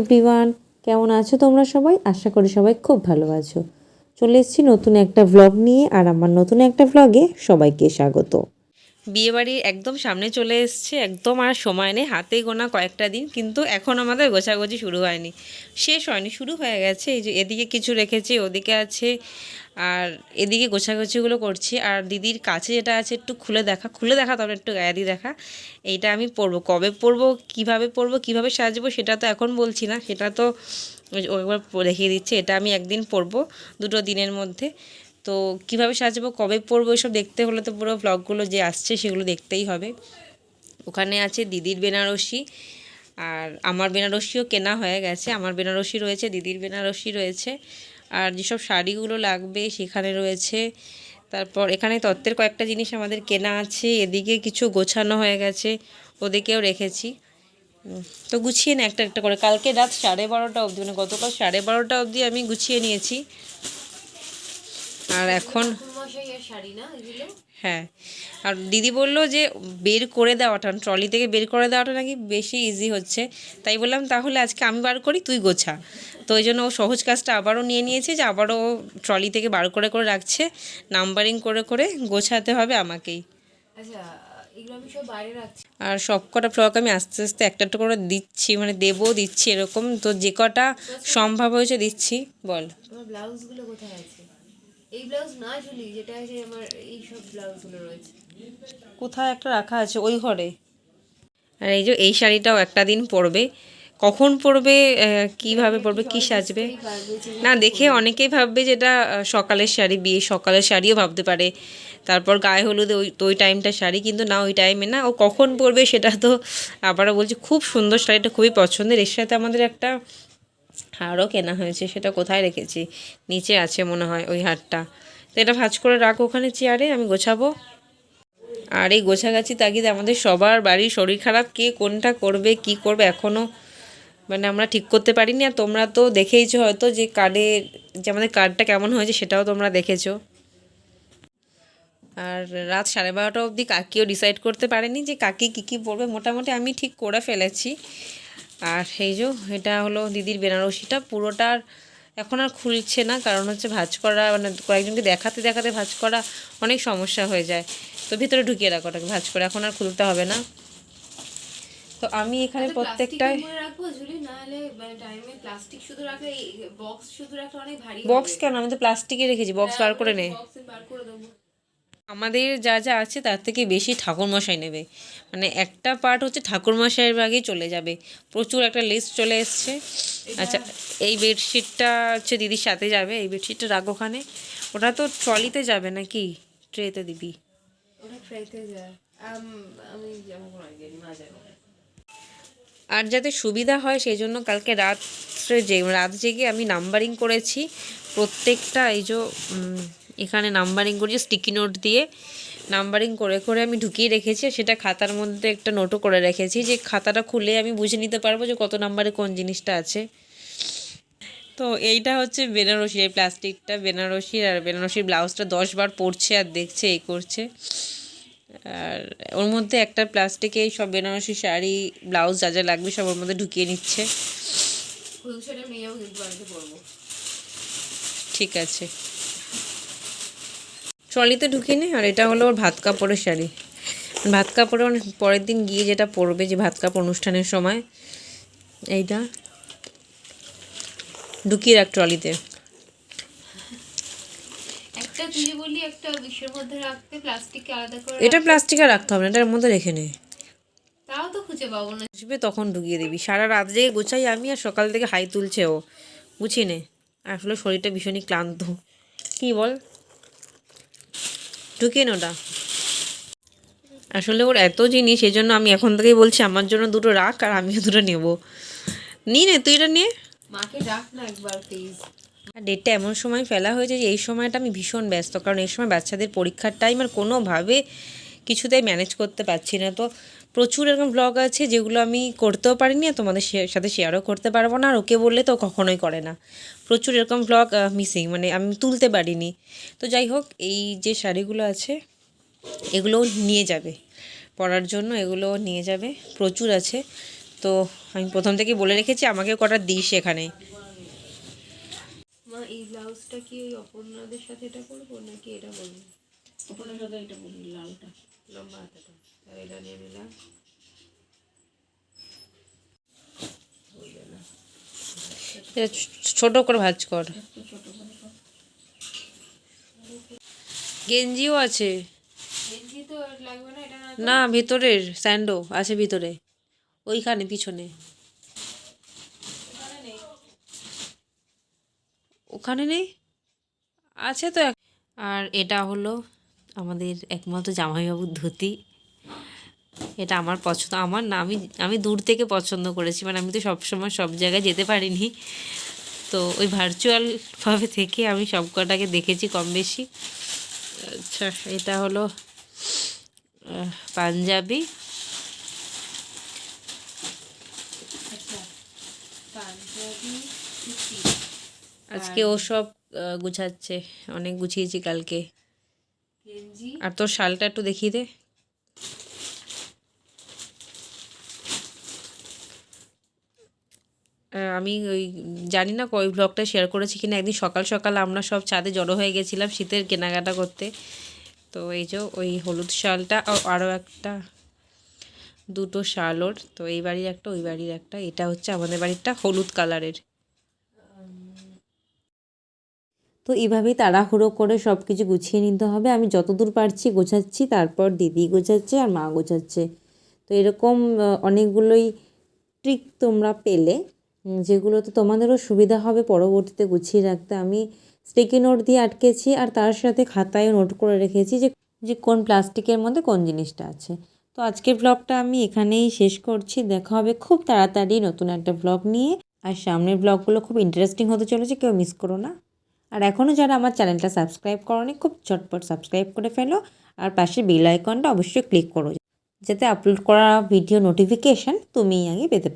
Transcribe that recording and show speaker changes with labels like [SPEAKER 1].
[SPEAKER 1] Everyone, কেমন আছো তোমরা সবাই? আশা করি সবাই খুব ভালো আছো। চলে এসেছি নতুন একটা ভ্লগ নিয়ে, আর আমার নতুন একটা ভ্লগে সবাইকে স্বাগত। বিয়েবাড়ির একদম সামনে চলে এসছে, একদম আর সময় নেই, হাতে গোনা কয়েকটা দিন, কিন্তু এখন আমাদের গোছাগুছি শুরু হয়নি। শেষ হয়নি, শুরু হয়ে গেছে, এই যে এদিকে কিছু রেখেছি, ওদিকে আছে, আর এদিকে গোছাগুছিগুলো করছি, আর দিদির কাছে যেটা আছে একটু খুলে দেখা খুলে দেখা তবে একটু গায়ে দেখা, এইটা আমি পরবো, কবে পরবো, কীভাবে পরবো, কীভাবে সাজবো সেটা তো এখন বলছি না, সেটা তো একবার দেখিয়ে দিচ্ছে, এটা আমি একদিন পরবো, দুটো দিনের মধ্যে তো কীভাবে সাজবো, কবে পরবো, এসব দেখতে হলে তো পুরো ব্লগগুলো যে আসছে সেগুলো দেখতেই হবে। ওখানে আছে দিদির বেনারসি আর আমার বেনারসিও কেনা হয়ে গেছে। আমার বেনারসি রয়েছে, দিদির বেনারসি রয়েছে। আর যেসব শাড়িগুলো লাগবে সেখানে রয়েছে। তারপর এখানে তত্ত্বের কয়েকটা জিনিস আমাদের কেনা আছে। এদিকে কিছু গোছানো হয়ে গেছে, ওদিকেও রেখেছি। তো গুছিয়ে না একটা একটা করে। কালকে রাত সাড়ে বারোটা অবধি মানে গতকাল সাড়ে বারোটা অবধি আমি গুছিয়ে নিয়েছি। আর এখন হ্যাঁ আর দিদি বলল যে বের করে দেওয়াটা ট্রলি থেকে বের করে দেওয়াটা নাকি বেশি ইজি হচ্ছে। তাই বললাম তাহলে আজকে আমি বার করি তুই গোছা। তো ওই জন্য ও সহজ কাজটা আবারও নিয়ে নিয়েছে যে আবারও ট্রলি থেকে বার করে করে রাখছে নাম্বারিং করে করে গোছাতে হবে আমাকেই।
[SPEAKER 2] আচ্ছা সব বাইরে
[SPEAKER 1] আর সব কটা ফ্লক আমি আস্তে আস্তে একটা একটা করে দিচ্ছি মানে দেবো দিচ্ছি এরকম। তো যে কটা সম্ভব হয়েছে দিচ্ছি বল।
[SPEAKER 2] ব্লাউজগুলো কোথায় আছে? এই ব্লাউজ না চুলি যেটা আছে আমার এই সব ব্লাউজগুলো রয়েছে।
[SPEAKER 1] কোথায় একটা রাখা আছে ওই ঘরে। আর এই যে এই শাড়িটাও একটা দিন পরবে। কখন পরবে কীভাবে পরবে কি সাজবে? না দেখে অনেকেই ভাববে যেটা সকালের শাড়ি বিয়ে সকালের শাড়িও ভাবতে পারে। তারপর গায়ে হলুদে ওই তো ওই টাইমটা শাড়ি কিন্তু না ওই টাইমে না ও কখন পরবে সেটা তো আবারও বলছি খুব সুন্দর শাড়িটা খুবই পছন্দের। এর সাথে আমাদের একটা হারও কেনা হয়েছে, সেটা কোথায় রেখেছি? নিচে আছে মনে হয় ওই হারটা তো এটা ভাজ করে রাখো ওখানে চেয়ারে, আমি গোছাবো। আর এই গোছাগাছি তাগিদে আমাদের সবার বাড়ির শরীর খারাপ, কে কোনটা করবে, কি করবে এখনও মানে আমরা ঠিক করতে পারিনি, আর তোমরা তো দেখেইছো হয়তো যে কার্ডে, যে আমাদের কার্ডটা কেমন হয়েছে সেটাও তোমরা দেখেছ। আর রাত সাড়ে বারোটা অবধি কাকিও ডিসাইড করতে পারেনি যে কাকি কী কী পড়বে মোটামুটি আমি ঠিক করে ফেলেছি। আর সেই যে এটা হলো দিদির বেনারসিটা। পুরোটার এখন আর খুলছে না কারণ হচ্ছে ভাজ করা মানে কয়েকজনকে দেখাতে দেখাতে ভাজ করা অনেক সমস্যা হয়ে যায়। তো ভিতরে ঢুকিয়ে রাখো ওটাকে ভাজ করে। এখন আর খুলতে হবে না। তো আমি এখানে প্রত্যেকটায়
[SPEAKER 2] শুধু রাখলে বক্স
[SPEAKER 1] বক্স কেন? আমি তো প্লাস্টিকে রেখেছি বক্স বার করে নে
[SPEAKER 2] বক্সে বার করে দেবো
[SPEAKER 1] আমাদের যা যা আছে তার থেকে বেশি ঠাকুরমশাই নেবে। মানে একটা পার্ট হচ্ছে ঠাকুরমশাইয়ের ভাগেই চলে যাবে। প্রচুর একটা লিস্ট চলে এসছে। আচ্ছা এই বেডশিটটা হচ্ছে দিদির সাথে যাবে। এই বেডশিটটা রাখ ওখানে। ওটা তো ট্রলিতে যাবে নাকি? ট্রেতে দিবি। আর যাতে সুবিধা হয় সেই জন্য কালকে রাত্রে যে রাত জেগে আমি নাম্বারিং করেছি। প্রত্যেকটা এই যে এখানে নাম্বারিং করেছি স্টিকি নোট দিয়ে নাম্বারিং করে করে আমি ঢুকিয়ে রেখেছি আর সেটা খাতার মধ্যে একটা নোটও করে রেখেছি যে খাতাটা খুলে আমি বুঝে নিতে পারব যে কত নাম্বারে কোন জিনিসটা আছে। তো এইটা হচ্ছে বেনারসি এই প্লাস্টিকটা বেনারসির আর বেনারসির ব্লাউজটা দশ বার পরছে আর দেখছে এই করছে। আর ওর মধ্যে একটা প্লাস্টিকে সব বেনারসি শাড়ি ব্লাউজ যা যা লাগবে সব ওর মধ্যে ঢুকিয়ে নিচ্ছে। ঠিক আছে। ট্রলিতে ঢুকিয়ে নে আর এটা হলো ওর ভাত কাপড়ের শাড়ি। ভাত কাপড়ে পরের দিন গিয়ে যেটা পরবে যে ভাত কাপড় অনুষ্ঠানের সময় এইটা ঢুকিয়ে রাখ ট্রলিতে। এটা প্লাস্টিকে রাখতে হবে না এটার মধ্যে রেখে নে।
[SPEAKER 2] তাও তো খুঁজে পাবো না।
[SPEAKER 1] আসবে তখন ঢুকিয়ে দিবি। সারা রাত জেগে গুছাই আমি আর সকাল থেকে হাই তুলছে ও। গুছিয়ে নে। আসলে শরীরটা ভীষণই ক্লান্ত। কি বল? ঢুকিয়ে নোটা আসলে ওর এত জিনিস এই জন্য আমি এখন থেকেই বলছি আমার জন্য দুটো রাখ আর আমিও দুটো নেব। নি নে তুই এটা নিয়ে
[SPEAKER 2] মাকে ডাক না একবার প্লিজ
[SPEAKER 1] আর ডেটটা এমন সময় ফেলা হয়েছে যে এই সময়টা আমি ভীষণ ব্যস্ত কারণ এই সময় বাচ্চাদের পরীক্ষার টাইম আর কোনোভাবে কিছুতেই ম্যানেজ করতে পারছি না। তো প্রচুর এরকম ব্লগ আছে যেগুলো আমি করতেও পারিনি আর তোমাদের সাথে শেয়ারও করতে পারব না। আর ওকে বললে তো কখনোই করে না। প্রচুর এরকম ব্লগ মিসিং মানে আমি তুলতে পারিনি। তো যাই হোক এই যে শাড়িগুলো আছে এগুলোও নিয়ে যাবে। পরার জন্য এগুলো নিয়ে যাবে। প্রচুর আছে। তো আমি প্রথম থেকেই বলে রেখেছি আমাকে কটা দিস এখানে।
[SPEAKER 2] মা এই ব্লাউজটা কি ওই অপর্ণাদের সাথে এটা করব নাকি এটা করব
[SPEAKER 3] ওপরে সাদা এটা বলি লালটা।
[SPEAKER 2] লম্বা হাতাটা। এটা নিয়ে নিলাম।
[SPEAKER 1] ছোট করে ভাজ কর। গেঞ্জিও আছে।
[SPEAKER 2] গেঞ্জি তো লাগবে না এটা না
[SPEAKER 1] না ভিতরের স্যান্ডো আছে ভিতরে। ওইখানে পিছনে। ওখানে নেই? আছে তো এক- আর এটা হলো আমাদের একমাত্র জামাইবাবুর ধুতি। এটা আমার পছন্দ। আমার না আমি আমি দূর থেকে পছন্দ করেছি। মানে আমি তো সবসময় সব জায়গায় যেতে পারিনি। তো ওই ভার্চুয়ালভাবে থেকে আমি সব কটাকে দেখেছি কম বেশি। আচ্ছা এটা হলো পাঞ্জাবি। আজকে ও সব গুছাচ্ছে। অনেক গুছিয়েছি কালকে। আর তোর শালটা একটু দেখিয়ে দে। আমি ওই জানি না কই ব্লগটা শেয়ার করেছি কিনা, একদিন সকাল সকাল আমরা সব ছাদে জড়ো হয়ে গেছিলাম শীতের কেনাকাটা করতে। তো এই যে ওই হলুদ শালটা আরও একটা, দুটো শাল ওর, তো এই বাড়ির একটা, ওই বাড়ির একটা, এটা হচ্ছে আমাদের বাড়িরটা হলুদ কালারের। তো এইভাবেই তাড়াহুড়ো করে সব কিছু গুছিয়ে নিতে হবে। আমি যতদূর পারছি গোছাচ্ছি, তারপর দিদি গোছাচ্ছে আর মা গোছাচ্ছে। তো এরকম অনেকগুলোই ট্রিক তোমরা পেলে। যেগুলোতে তোমাদেরও সুবিধা হবে পরবর্তীতে গুছিয়ে রাখতে। আমি স্টিকি নোট দিয়ে আটকেছি আর তার সাথে খাতায় নোট করে রেখেছি যে যে কোন প্লাস্টিকের মধ্যে কোন জিনিসটা আছে। তো আজকের ব্লগটা আমি এখানেই শেষ করছি। দেখা হবে খুব তাড়াতাড়ি নতুন একটা ব্লগ নিয়ে। আর সামনের ব্লগগুলো খুব ইন্টারেস্টিং হতে চলেছে, কেউ মিস করো না। আর এখনও যারা আমার চ্যানেলটা সাবস্ক্রাইব করনি, খুব ঝটপট সাবস্ক্রাইব করে ফেলো। আর পাশে বেল আইকনটা অবশ্যই ক্লিক করো। যাতে আপলোড করা ভিডিও নোটিফিকেশান তুমি আগে পেতে